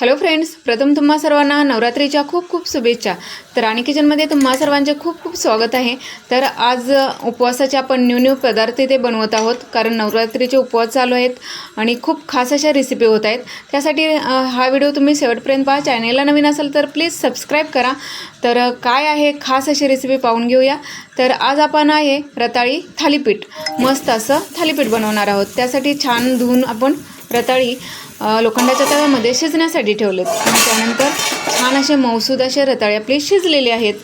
Hello friends प्रथम तुम्हा सर्वांना नवरात्रीच्या खूप खूप शुभेच्छा. तर राणी किचनमध्ये तुम्हा सर्वांचे खूप खूप स्वागत आहे. तर आज उपवासाचे आपण न्यू न्यू पदार्थ इथे बनवत आहोत. कारण नवरात्रीचे उपवास चालू आहेत आणि खूप खास अशा रेसिपी होत आहेत. त्यासाठी हा व्हिडिओ तुम्ही शेवटपर्यंत पहा. चॅनेलला नवीन असेल तर प्लीज सबस्क्राईब करा. तर काय आहे खास अशी रेसिपी पाहून घेऊया. तर आज आपण आहे रताळी थालीपीठ. मस्त असं थालीपीठ बनवणार आहोत. त्यासाठी छान धुवून आपण रताळी लोखंडाच्या तव्यामध्ये शिजण्यासाठी ठेवलेत. आणि त्यानंतर छान असे मौसूद असे रताळे आपले शिजलेले आहेत.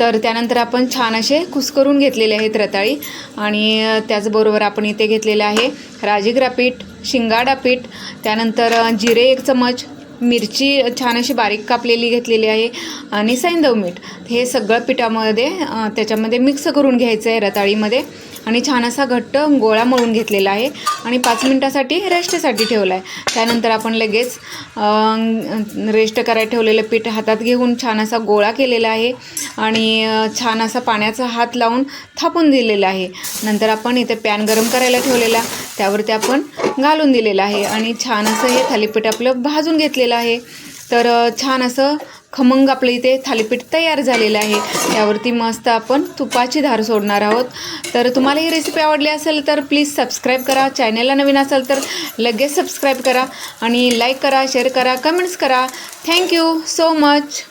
तर त्यानंतर आपण छान असे कुस्करून घेतलेले आहेत रताळी. आणि त्याचबरोबर आपण इथे घेतलेले आहे राजीग्रा पीठ शिंगाडा पीठ. त्यानंतर जिरे एक चमच मिरची छान अशी बारीक कापलेली घेतलेली आहे. आणि सैंदव मीठ. हे सगळं पिठामध्ये त्याच्यामध्ये मिक्स करून घ्यायचं आहे रताळीमध्ये. आणि छान असा घट्ट गोळा मळून घेतलेला आहे. आणि पाच मिनटासाठी रेस्टसाठी ठेवला आहे त्यानंतर आपण लगेच रेस्ट करायला ठेवलेलं पीठ हातात घेऊन छान असा गोळा केलेला आहे आणि छान असा पाण्याचा हात लावून थापून दिलेला आहे. नंतर आपण इथे पॅन गरम करायला ठेवलेला त्यावरती आपण घालून दिलेलं आहे आणि छान असं हे थालीपीठ आपलं भाजून घेतलेलं आहे. तर छान असं खमंग आपलं इथे थालीपीठ तयार झालेलं आहे. त्यावरती मस्त आपण तुपाची धार सोडणार आहोत. तर तुम्हाला ही रेसिपी आवडली असेल तर प्लीज सबस्क्राईब करा. चॅनलला नवीन असेल तर लगेच सबस्क्राईब करा. आणि लाईक करा शेअर करा कमेंट्स करा. Thank you so much